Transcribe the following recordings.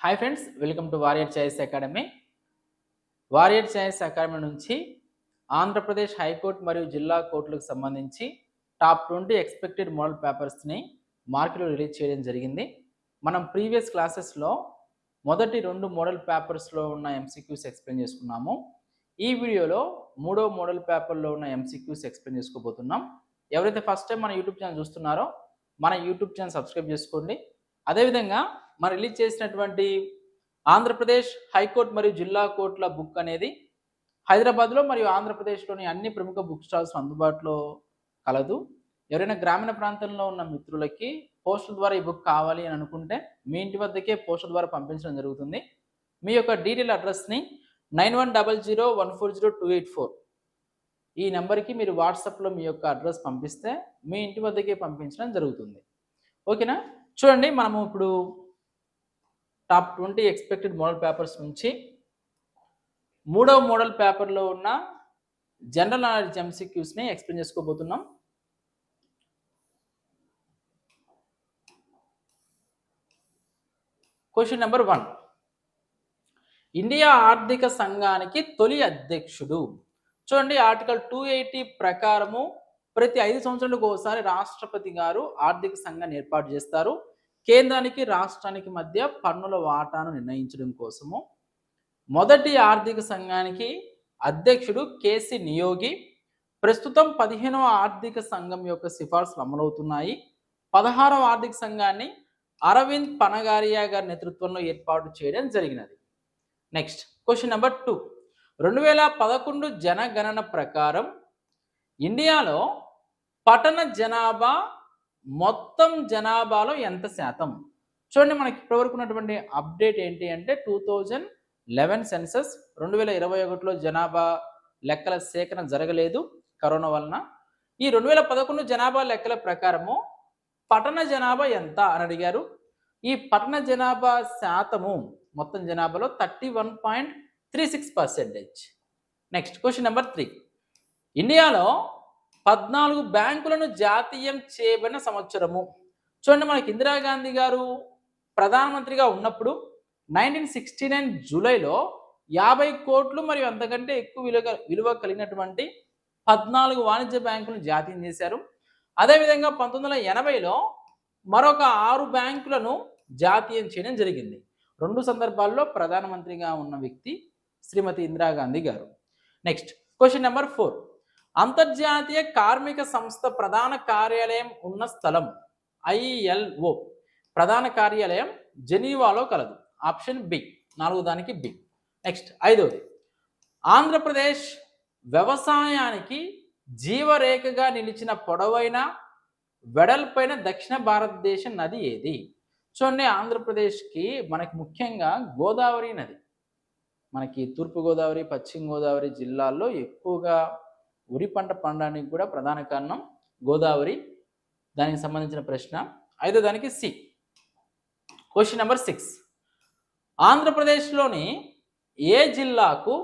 Hi friends welcome to warrior choice academy warrior choice academy నుంచి Andhra Pradesh high court మరియు జిల్లా కోర్టులకు సంబంధించి టాప్ ట్వంటీ ఎక్స్పెక్టెడ్ మోడల్ పేపర్స్ని మార్కెట్లో రిలీజ్ చేయడం జరిగింది. మనం ప్రీవియస్ క్లాసెస్లో మొదటి రెండు మోడల్ పేపర్స్లో ఉన్న ఎంసీక్యూస్ ఎక్స్ప్లెయిన్ చేసుకున్నాము. ఈ వీడియోలో మూడో మోడల్ పేపర్లో ఉన్న ఎంసీక్యూస్ ఎక్స్ప్లెయిన్ చేసుకోబోతున్నాం. ఎవరైతే ఫస్ట్ టైం మన యూట్యూబ్ ఛానల్ చూస్తున్నారో మన యూట్యూబ్ ఛానల్ సబ్స్క్రైబ్ చేసుకోండి. అదేవిధంగా మనం రిలీజ్ చేసినటువంటి ఆంధ్రప్రదేశ్ హైకోర్టు మరియు జిల్లా కోర్టుల బుక్ అనేది హైదరాబాద్లో మరియు ఆంధ్రప్రదేశ్లోని అన్ని ప్రముఖ బుక్ స్టాల్స్ అందుబాటులో కలదు. ఎవరైనా గ్రామీణ ప్రాంతంలో ఉన్న మిత్రులకి పోస్టుల ద్వారా ఈ బుక్ కావాలి అని అనుకుంటే మీ ఇంటి వద్దకే పోస్టుల ద్వారా పంపించడం జరుగుతుంది. మీ యొక్క detail అడ్రస్ని nine one double zero one four zero two eight four. ఈ నెంబర్కి మీరు వాట్సాప్లో మీ యొక్క అడ్రస్ పంపిస్తే మీ ఇంటి వద్దకే పంపించడం జరుగుతుంది. ఓకేనా? చూడండి మనము ఇప్పుడు top twenty expected model papers నుంచి మూడవ మోడల్ పేపర్లో ఉన్న జనరల్ నాలెడ్జ్ ఎంసీక్యూస్ని ఎక్స్ప్లెయిన్ చేసుకోబోతున్నాం. Question number one. ఇండియా ఆర్థిక సంఘానికి తొలి అధ్యక్షుడు. చూడండి ఆర్టికల్ టూ ఎయిటీ ప్రకారము ప్రతి ఐదు సంవత్సరాలకు ఒకసారి రాష్ట్రపతి గారు ఆర్థిక సంఘాన్ని ఏర్పాటు చేస్తారు. కేంద్రానికి రాష్ట్రానికి మధ్య పన్నుల వాటాను నిర్ణయించడం కోసము మొదటి ఆర్థిక సంఘానికి అధ్యక్షుడు కేసి నియోగి ప్రస్తుతం పదిహేనవ ఆర్థిక సంఘం యొక్క సిఫార్సులు అమలవుతున్నాయి. పదహారవ ఆర్థిక సంఘాన్ని అరవింద్ పనగారియా గారి నేతృత్వంలో ఏర్పాటు చేయడం జరిగినది. Next question number two. రెండు వేల పదకొండు జనగణన ప్రకారం ఇండియాలో పట్టణ జనాభా మొత్తం జనాభాలో ఎంత శాతం? చూడండి మనకి ఇప్పటివరకు ఉన్నటువంటి అప్డేట్ ఏంటి అంటే టూ థౌజండ్ లెవెన్ సెన్సస్ రెండు వేల ఇరవై ఒకటిలో జనాభా లెక్కల సేకరణ జరగలేదు కరోనా వలన. ఈ రెండు వేల పదకొండు జనాభా లెక్కల ప్రకారము పట్టణ జనాభా ఎంత అని అడిగారు. ఈ పట్టణ జనాభా శాతము మొత్తం జనాభాలో thirty one point three six percentage. Next question number three. ఇండియాలో పద్నాలుగు బ్యాంకులను జాతీయం చేయబడిన సంవత్సరము. చూడండి మనకి ఇందిరాగాంధీ గారు ప్రధానమంత్రిగా ఉన్నప్పుడు నైన్టీన్ సిక్స్టీ నైన్ జూలైలో యాభై కోట్లు మరియు అంతకంటే ఎక్కువ విలువ విలువ కలిగినటువంటి పద్నాలుగు వాణిజ్య బ్యాంకులను జాతీయం చేశారు. అదేవిధంగా పంతొమ్మిది వందల ఎనభైలో మరొక ఆరు బ్యాంకులను జాతీయం చేయడం జరిగింది. రెండు సందర్భాల్లో ప్రధానమంత్రిగా ఉన్న వ్యక్తి శ్రీమతి ఇందిరాగాంధీ గారు. నెక్స్ట్ క్వశ్చన్ నెంబర్ ఫోర్ అంతర్జాతీయ కార్మిక సంస్థ ప్రధాన కార్యాలయం ఉన్న స్థలం ఐఎల్ఓ. ప్రధాన కార్యాలయం జెనీవాలో కలదు. Option B. నాలుగో దానికి బి. నెక్స్ట్ ఐదవది ఆంధ్రప్రదేశ్ వ్యవసాయానికి జీవరేఖగా నిలిచిన పొడవైన వెడల్పైన దక్షిణ భారతదేశ నది ఏది? చూడండి ఆంధ్రప్రదేశ్కి మనకి ముఖ్యంగా గోదావరి నది. మనకి తూర్పుగోదావరి పశ్చిమ గోదావరి జిల్లాల్లో ఎక్కువగా ఉరి పంట పండడానికి కూడా ప్రధాన కారణం గోదావరి. దానికి సంబంధించిన ప్రశ్న. అయితే దానికి సి. క్వశ్చన్ నెంబర్ సిక్స్ ఆంధ్రప్రదేశ్లోని ఏ జిల్లాకు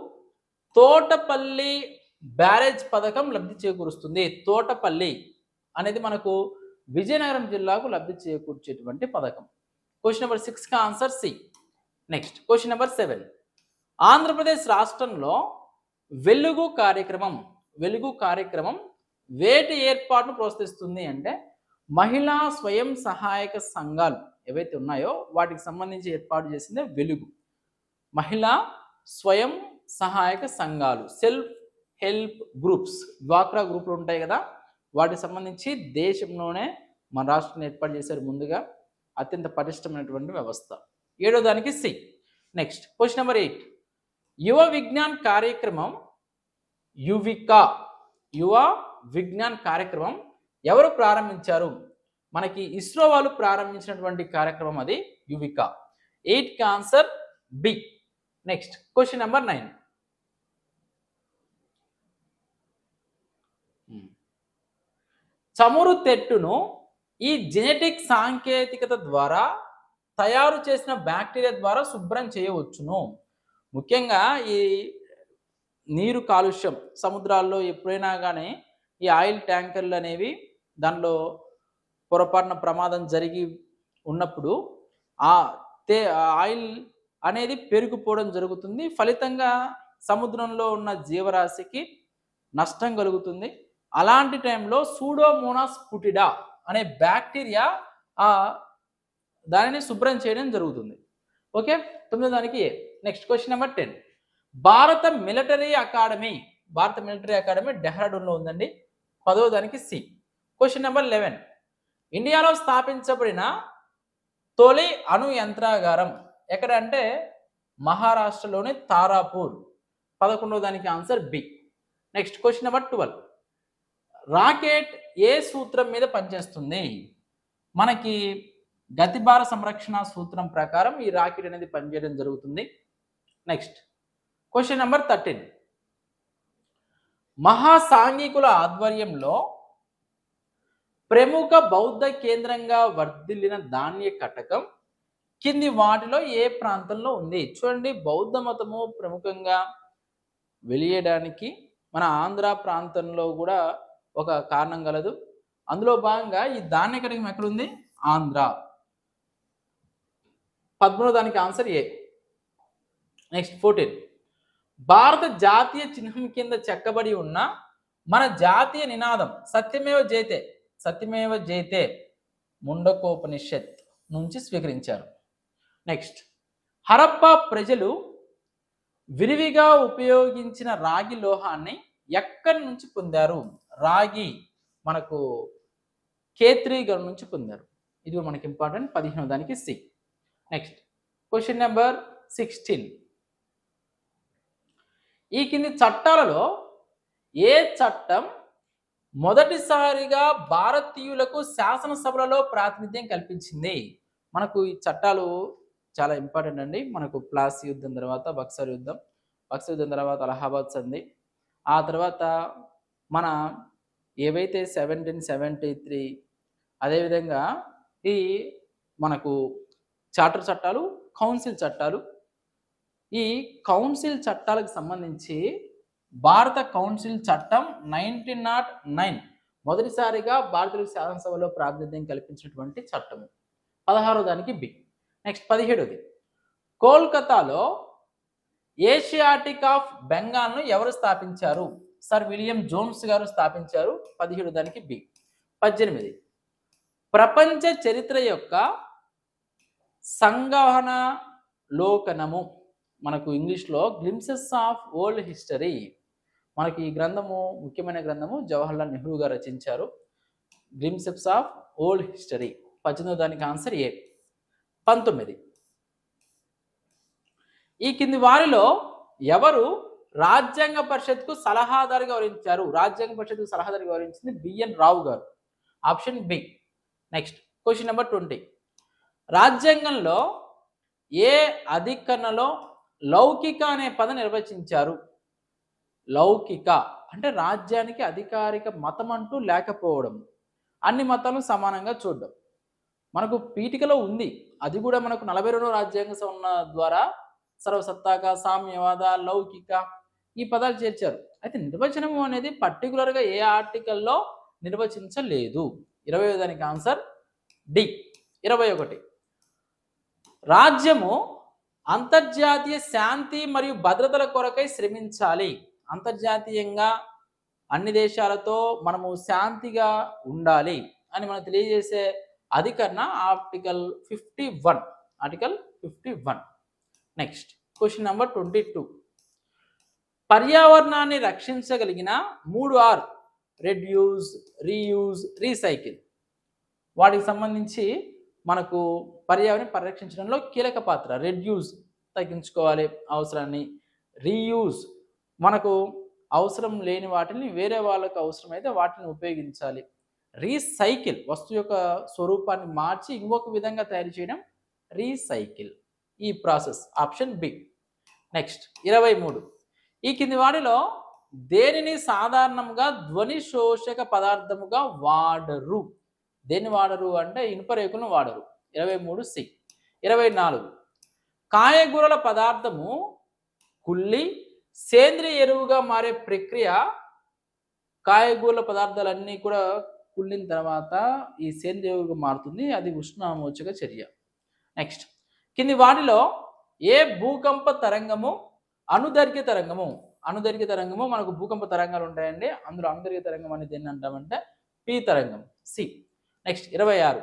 తోటపల్లి బ్యారేజ్ పథకం లబ్ధి చేకూరుస్తుంది? తోటపల్లి అనేది మనకు విజయనగరం జిల్లాకు లబ్ధి చేకూర్చేటువంటి పథకం. క్వశ్చన్ నెంబర్ సిక్స్కి answer C. Next question number seven Andhra Pradesh రాష్ట్రంలో వెలుగు కార్యక్రమం వెలుగు కార్యక్రమం వేటి ఏర్పాటును ప్రోత్సహిస్తుంది అంటే మహిళా స్వయం సహాయక సంఘాలు ఏవైతే ఉన్నాయో వాటికి సంబంధించి ఏర్పాటు చేసిందే వెలుగు. మహిళా స్వయం సహాయక సంఘాలు సెల్ఫ్ హెల్ప్ గ్రూప్స్ డ్వాక్రా గ్రూపులు ఉంటాయి కదా వాటికి సంబంధించి దేశంలోనే మన రాష్ట్రం ఏర్పాటు చేశారు ముందుగా. అత్యంత పటిష్టమైనటువంటి వ్యవస్థ. ఏడో దానికి C. Next question number eight. Yuva Vigyan కార్యక్రమం యువిక యువ విజ్ఞాన్ కార్యక్రమం ఎవరు ప్రారంభించారు? మనకి ఇస్రో వాళ్ళు ప్రారంభించినటువంటి కార్యక్రమం అది Yuvika. Eight answer B. Next question number nine. చమురు తెట్టును ఈ జెనెటిక్ సాంకేతికత ద్వారా తయారు చేసిన బ్యాక్టీరియా ద్వారా శుభ్రం చేయవచ్చును. ముఖ్యంగా ఈ నీరు కాలుష్యం సముద్రాల్లో ఎప్పుడైనా కానీ ఈ ఆయిల్ ట్యాంకర్లు అనేవి దానిలో పొరపాటున ప్రమాదం జరిగి ఉన్నప్పుడు ఆ తే ఆయిల్ అనేది పెరిగిపోవడం జరుగుతుంది. ఫలితంగా సముద్రంలో ఉన్న జీవరాశికి నష్టం కలుగుతుంది. అలాంటి టైంలో సూడోమోనాస్ పుటిడా అనే బ్యాక్టీరియా ఆ దానిని శుభ్రం చేయడం జరుగుతుంది. ఓకే? తొమ్మిదో దానికి నెక్స్ట్ క్వశ్చన్ నెంబర్ టెన్. భారత మిలిటరీ అకాడమీ భారత మిలిటరీ అకాడమీ డెహ్రాడూన్లో ఉందండి. పదో దానికి సి. క్వశ్చన్ నెంబర్ లెవెన్ ఇండియాలో స్థాపించబడిన తొలి అణు యంత్రాగారం ఎక్కడ అంటే మహారాష్ట్రలోని తారాపూర్. పదకొండవ దానికి answer B. Next question number twelve rocket ఏ సూత్రం మీద పనిచేస్తుంది? మనకి గతిభార సంరక్షణ సూత్రం ప్రకారం ఈ రాకెట్ అనేది పనిచేయడం జరుగుతుంది. నెక్స్ట్ క్వశ్చన్ నెంబర్ థర్టీన్ మహాసాంఘికుల ఆధ్వర్యంలో ప్రముఖ బౌద్ధ కేంద్రంగా వర్ధిల్లిన ధాన్య కటకం కింది వాటిలో ఏ ప్రాంతంలో ఉంది? చూడండి బౌద్ధ మతము ప్రముఖంగా వెలియడానికి మన ఆంధ్ర ప్రాంతంలో కూడా ఒక కారణం కలదు అందులో భాగంగా ఈ ధాన్య కటకం ఎక్కడుంది? ఆంధ్ర. పదమూడో దానికి ఆన్సర్ ఏ నెక్స్ట్ ఫోర్టీన్ భారత జాతీయ చిహ్నం కింద చెక్కబడి ఉన్న మన జాతీయ నినాదం సత్యమేవ జైతే సత్యమేవ జైతే ముండకోపనిషత్ నుంచి స్వీకరించారు. నెక్స్ట్ హరప్ప ప్రజలు విరివిగా ఉపయోగించిన రాగి లోహాన్ని ఎక్కడి నుంచి పొందారు? రాగి మనకు కేత్రి గర్ నుంచి పొందారు. ఇది మనకి ఇంపార్టెంట్ పదిహేను దానికి C. Next question number sixteen ఈ కింది చట్టాలలో ఏ చట్టం మొదటిసారిగా భారతీయులకు శాసనసభలలో ప్రాతినిధ్యం కల్పించింది? మనకు ఈ చట్టాలు చాలా ఇంపార్టెంట్ అండి. మనకు ప్లాసీ యుద్ధం తర్వాత బక్సర్ యుద్ధం బక్సర్ యుద్ధం తర్వాత అలహాబాద్ సంధి ఆ తర్వాత మన ఏవైతే సెవెంటీన్ సెవెంటీ త్రీ అదేవిధంగా ఈ మనకు చార్టర్ చట్టాలు కౌన్సిల్ చట్టాలు ఈ కౌన్సిల్ చట్టాలకు సంబంధించి భారత కౌన్సిల్ చట్టం నైన్టీన్ నాట్ నైన్ మొదటిసారిగా భారతీయ శాసనసభలో ప్రాతినిధ్యం కల్పించినటువంటి చట్టం పదహారో దానికి బి. నెక్స్ట్ పదిహేడోది. కోల్కతాలో ఏషియాటిక్ ఆఫ్ బెంగాల్ను ఎవరు స్థాపించారు? సర్ విలియం జోన్స్ గారు స్థాపించారు. పదిహేడు దానికి బి. పద్దెనిమిది. ప్రపంచ చరిత్ర యొక్క సంగహన లోకనము. మనకు ఇంగ్లీష్లో గ్లిమ్సెస్ ఆఫ్ ఓల్డ్ హిస్టరీ మనకి ఈ గ్రంథము ముఖ్యమైన గ్రంథము జవహర్లాల్ నెహ్రూ గారు రచించారు. గ్లిమ్సెప్స్ ఆఫ్ ఓల్డ్ హిస్టరీ పద్దెనిమిది దానికి ఆన్సర్ ఏ. పంతొమ్మిది. ఈ కింది వారిలో ఎవరు రాజ్యాంగ పరిషత్కు సలహాదారుగా వ్యవహరించారు? రాజ్యాంగ పరిషత్కు సలహాదారుగా వ్యవహరించింది B N Rao. Option B. Next question number twenty రాజ్యాంగంలో ఏ అధికరణలో లౌకిక అనే పదం నిర్వచించారు. లౌకిక అంటే రాజ్యానికి అధికారిక మతం అంటూ లేకపోవడం. అన్ని మతాలను సమానంగా చూడడం. మనకు పీఠికలో ఉంది. అది కూడా మనకు నలభై రెండవ రాజ్యాంగ సవరణ ద్వారా సర్వసత్తాక సామ్యవాద లౌకిక ఈ పదాలు చేర్చారు. అయితే నిర్వచనము అనేది పర్టికులర్గా ఏ ఆర్టికల్లో నిర్వచించలేదు? ఇరవై దానికి ఆన్సర్ డి. ఇరవై ఒకటి. రాజ్యము అంతర్జాతీయ శాంతి మరియు భద్రతల కొరకై శ్రమించాలి. అంతర్జాతీయంగా అన్ని దేశాలతో మనము శాంతిగా ఉండాలి అని మనం తెలియజేసే అధికరణ article fifty one. Article fifty one. Next question number twenty two. పర్యావరణాన్ని రక్షించగలిగిన మూడు ఆర్ రెడ్యూస్ రీయూజ్ రీసైకిల్. వాటికి సంబంధించి మనకు పర్యావరణం పరిరక్షించడంలో కీలక పాత్ర. రెడ్యూస్ తగ్గించుకోవాలి అవసరాన్ని. రీయూజ్ మనకు అవసరం లేని వాటిని వేరే వాళ్ళకు అవసరమైతే వాటిని ఉపయోగించాలి. రీసైకిల్ వస్తువు యొక్క స్వరూపాన్ని మార్చి ఇంకొక విధంగా తయారు చేయడం. రీసైకిల్ ఈ ప్రాసెస్. ఆప్షన్ బి నెక్స్ట్ ఇరవై మూడు. ఈ కింది వాటిలో దేనిని సాధారణంగా ధ్వని శోషక పదార్థముగా వాడరు? దేన్ని వాడరు అంటే ఇనుప రేకులను వాడరు. ఇరవై మూడు సి. ఇరవై నాలుగు. కాయగూరల పదార్థము కుళ్ళి సేంద్రియ ఎరువుగా మారే ప్రక్రియ కాయగూరల పదార్థాలన్నీ కూడా కుళ్ళిన తర్వాత ఈ సేంద్రియ ఎరువుగా మారుతుంది. అది ఉష్ణామోచక చర్య. నెక్స్ట్. కింది వాటిలో ఏ భూకంప తరంగము అనుదర్గ్య తరంగము? అనుదర్గ్య తరంగము మనకు భూకంప తరంగాలు ఉంటాయండి. అందులో అనుదర్గ్య తరంగం అనేది ఏంటంటామంటే అంటామంటే పి తరంగం. సి. నెక్స్ట్ ఇరవై ఆరు.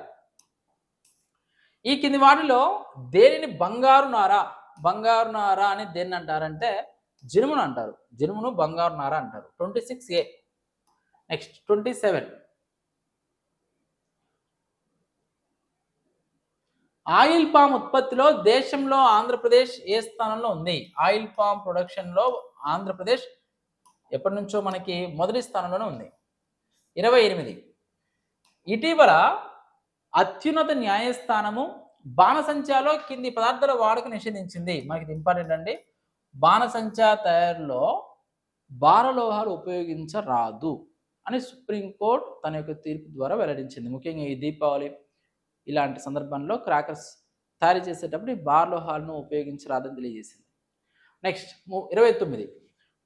ఈ కింది వాటిలో దేనిని బంగారు నార బంగారు నార అని దేన్ని అంటారంటే జినుమును అంటారు. జినుమును బంగారు నార అంటారు. Twenty six A. Next twenty seven. Oil palm ఉత్పత్తిలో దేశంలో ఆంధ్రప్రదేశ్ ఏ స్థానంలో ఉంది? ఆయిల్ పామ్ ప్రొడక్షన్లో ఆంధ్రప్రదేశ్ ఎప్పటి నుంచో మనకి మొదటి స్థానంలోనే ఉంది. ఇరవై ఎనిమిది. ఇటీవల అత్యున్నత న్యాయస్థానము బాణసంచాలో కింది పదార్థాల వాడక నిషేధించింది. మనకి ఇంపార్టెంట్ అండి. బాణసంచా తయారులో బారలోహాలు ఉపయోగించరాదు అని సుప్రీంకోర్టు తన యొక్క తీర్పు ద్వారా వెల్లడించింది. ముఖ్యంగా ఈ దీపావళి ఇలాంటి సందర్భంలో క్రాకర్స్ తయారు చేసేటప్పుడు ఈ బార్లోహాలను ఉపయోగించరాదని తెలియజేసింది. నెక్స్ట్ ఇరవై తొమ్మిది.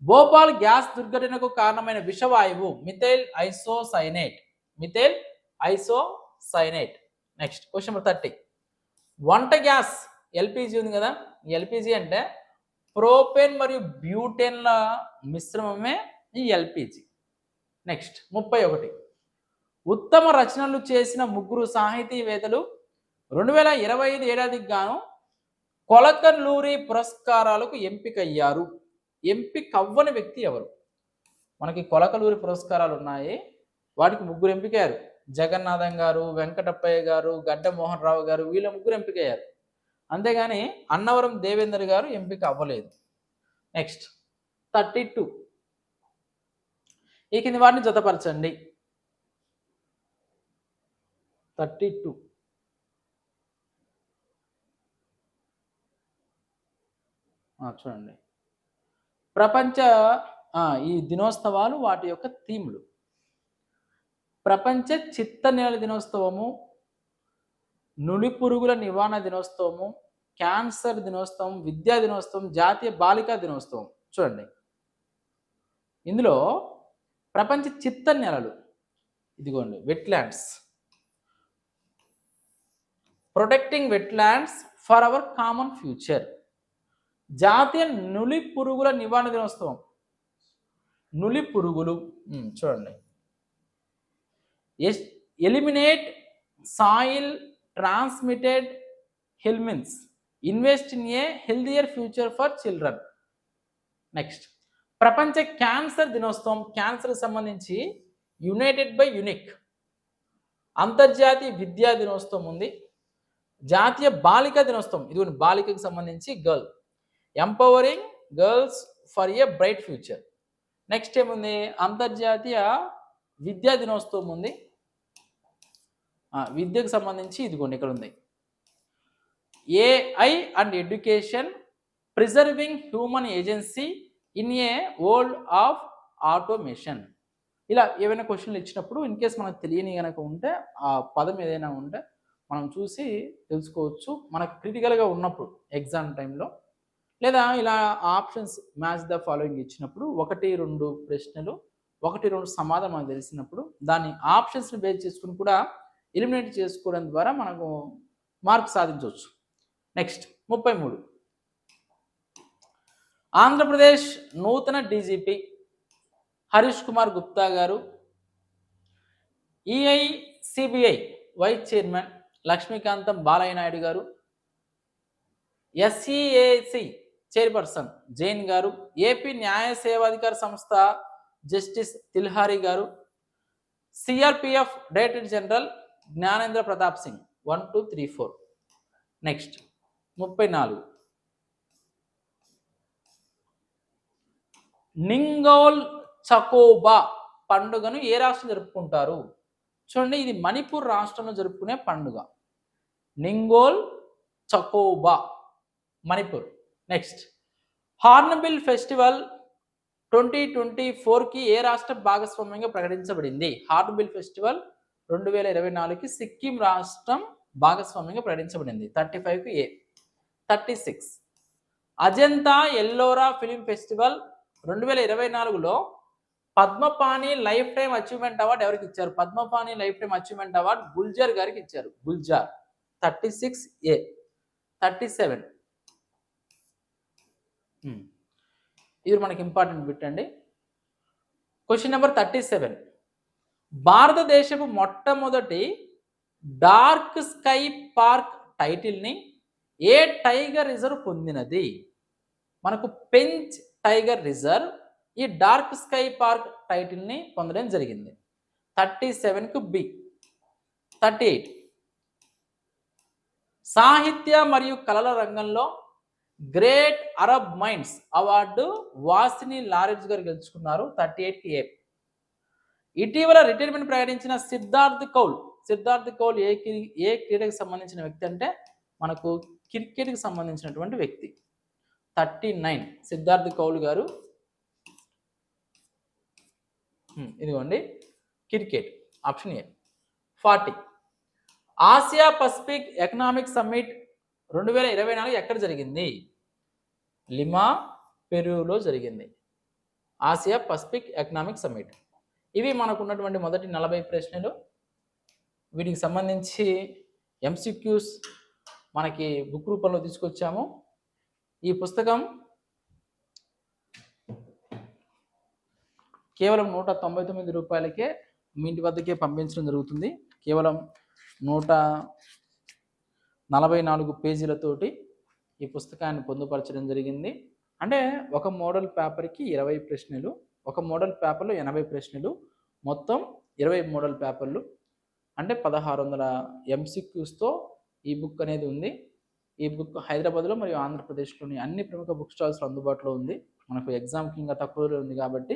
భోపాల్ గ్యాస్ దుర్ఘటనకు కారణమైన విషవాయువు methyl isocyanate. Methyl isocyanate. Next question number thirty వంట గ్యాస్ ఎల్పిజి ఉంది కదా? ఎల్పిజి అంటే ప్రోపెన్ మరియు బ్యూటెన్ల మిశ్రమమే ఈ ఎల్పిజి. నెక్స్ట్ ముప్పై ఒకటి. ఉత్తమ రచనలు చేసిన ముగ్గురు సాహితీవేత్తలు రెండు వేల ఇరవై ఐదు ఏడాదికి గాను కొలకల్లూరి పురస్కారాలకు ఎంపికయ్యారు. ఎంపిక అవ్వని వ్యక్తి ఎవరు? మనకి కొలకలూరి పురస్కారాలు ఉన్నాయి. వాటికి ముగ్గురు ఎంపికయ్యారు. జగన్నాథం గారు వెంకటప్పయ్య గారు గడ్డమోహన్ రావు గారు వీళ్ళ ముగ్గురు ఎంపికయ్యారు. అంతేగాని అన్నవరం దేవేందర్ గారు ఎంపిక అవ్వలేదు. నెక్స్ట్ థర్టీ టూ ఈ కింది వాటిని జతపరచండి. థర్టీ టూ చూడండి. ప్రపంచ ఈ దినోత్సవాలు వాటి యొక్క థీములు. ప్రపంచ చిత్తనేల దినోత్సవము నులి పురుగుల నివారణ దినోత్సవము క్యాన్సర్ దినోత్సవం విద్యా దినోత్సవం జాతీయ బాలికా దినోత్సవం. చూడండి. ఇందులో ప్రపంచ చిత్త నెలలు ఇదిగోండి wetlands protecting wetlands for our common future జాతీయ నులి పురుగుల నివారణ దినోత్సవం. నులి పురుగులు చూడండి. Eliminate soil transmitted helminths invest in a healthier future for children next ప్రపంచ క్యాన్సర్ దినోత్సవం క్యాన్సర్ సంబంధించి యునైటెడ్ బై యునిక్ అంతర్జాతీయ విద్యా దినోత్సవం ఉంది. జాతీయ బాలిక దినోత్సవం ఇది బాలికకి సంబంధించి girl empowering girls for a bright future next ఏముంది? అంతర్జాతీయ విద్యా దినోత్సవం ఉంది. విద్యకు సంబంధించి ఇదిగోండి ఇక్కడ ఉంది. AI and education preserving human agency in a world of automation ఇలా ఏవైనా క్వశ్చన్లు ఇచ్చినప్పుడు ఇన్ కేస్ మనకు తెలియని కనుక ఉంటే ఆ పదం ఏదైనా ఉంటే మనం చూసి తెలుసుకోవచ్చు. మనకు క్రిటికల్గా ఉన్నప్పుడు ఎగ్జామ్ టైంలో లేదా ఇలా ఆప్షన్స్ మ్యాచ్ ద ఫాలోయింగ్ ఇచ్చినప్పుడు ఒకటి రెండు ప్రశ్నలు ఒకటి రెండు సమాధానం మనకు తెలిసినప్పుడు దాన్ని ఆప్షన్స్ని బేస్ చేసుకుని కూడా ఎలిమినేట్ చేసుకోవడం ద్వారా మనకు మార్క్ సాధించవచ్చు. నెక్స్ట్ ముప్పై మూడు. ఆంధ్రప్రదేశ్ నూతన డీజీపీ హరీష్ కుమార్ గుప్తా గారు EI CBI vice chairman Lakshmikantham Balayya Naidu గారు ఎస్ఈఏసి చైర్పర్సన్ జైన్ గారు ఏపీ న్యాయ సేవాధికార సంస్థ జస్టిస్ తిల్హారి గారు CRPF director general Gyanendra Pratap Singh one two three four next ముప్పై నాలుగు. నింగోల్ చకోబా పండుగను ఏ రాష్ట్రం జరుపుకుంటారు? చూడండి ఇది మణిపూర్ రాష్ట్రంలో జరుపుకునే పండుగ. Ningol Chakouba Manipur. Next hornbill festival twenty twenty ఫోర్కి ఏ రాష్ట్ర భాగస్వామ్యంగా ప్రకటించబడింది? హార్నబిల్ ఫెస్టివల్ రెండు వేల ఇరవై నాలుగుకి సిక్కిం రాష్ట్రం భాగస్వామ్యంగా ప్రకటించబడింది. థర్టీ ఫైవ్కి A? Thirty six. Ajanta Ellora film festival రెండు వేల ఇరవై నాలుగులో Padmapani lifetime achievement award ఎవరికి ఇచ్చారు? Padmapani lifetime achievement award Gulzar గారికి ఇచ్చారు. Gulzar. Thirty six A? Thirty seven. ఇది మనకి ఇంపార్టెంట్ బిట్ అండి. Question number thirty seven. భారతదేశపు మొట్టమొదటి డార్క్ స్కై పార్క్ టైటిల్ని ఏ టైగర్ రిజర్వ్ పొందినది? మనకు పెంచ్ టైగర్ రిజర్వ్ ఈ డార్క్ స్కై పార్క్ టైటిల్ని పొందడం జరిగింది. థర్టీ సెవెన్కు బి. Thirty eight. సాహిత్య మరియు కళల రంగంలో Great Arab Minds award Waciny Lawrence గారు గెలుచుకున్నారు. Thirty eight A? ఇటీవల రిటైర్మెంట్ ప్రకటించిన సిద్ధార్థ్ కౌల్. సిద్ధార్థ్ కౌల్ ఏ ఏ క్రీడకు సంబంధించిన వ్యక్తి అంటే? మనకు క్రికెట్కి సంబంధించినటువంటి వ్యక్తి. Thirty nine. సిద్ధార్థ్ కౌల్ గారు. ఇదిగోండి. Cricket. Option A. Forty. Asia Pacific economic summit రెండు వేల ఇరవై నాలుగు ఎక్కడ జరిగింది? లిమా పెరూలో జరిగింది. Asia Pacific economic summit. ఇవి మనకు ఉన్నటువంటి మొదటి నలభై ప్రశ్నలు. వీటికి సంబంధించి ఎంసిక్యూస్ మనకి బుక్ రూపంలో తీసుకొచ్చాము. ఈ పుస్తకం కేవలం నూట తొంభై తొమ్మిది రూపాయలకే మీ ఇంటి వద్దకే పంపించడం జరుగుతుంది. కేవలం నూట నలభై నాలుగు పేజీలతోటి ఈ పుస్తకాన్ని పొందుపరచడం జరిగింది. అంటే ఒక మోడల్ పేపర్కి ఇరవై ప్రశ్నలు ఒక మోడల్ పేపర్లో ఎనభై ప్రశ్నలు మొత్తం ఇరవై మోడల్ పేపర్లు. అంటే పదహారు వందల ఎంసిక్యూస్తో ఈ బుక్ అనేది ఉంది. ఈ బుక్ హైదరాబాద్లో మరియు ఆంధ్రప్రదేశ్లోని అన్ని ప్రముఖ బుక్ స్టాల్స్లో అందుబాటులో ఉంది. మనకు ఎగ్జామ్కి ఇంకా తక్కువలో ఉంది కాబట్టి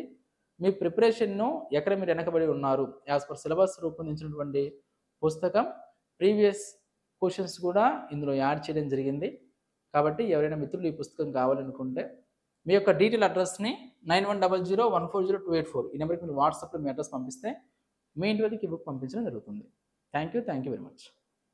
మీ ప్రిపరేషన్ను ఎక్కడ మీరు వెనకబడి ఉన్నారు? యాజ్ పర్ సిలబస్ రూపొందించినటువంటి పుస్తకం ప్రీవియస్ క్వశ్చన్స్ కూడా ఇందులో యాడ్ చేయడం జరిగింది. కాబట్టి ఎవరైనా మిత్రులు ఈ పుస్తకం కావాలనుకుంటే మీ యొక్క detail అడ్రస్ని nine one double zero one four zero two eight four. ఈ నెంబర్కి మీరు వాట్సాప్లో మీ అడ్రస్ పంపిస్తే మీ ఇంటి వద్దకు ఈ బుక్ పంపించడం జరుగుతుంది. Thank you thank you very much.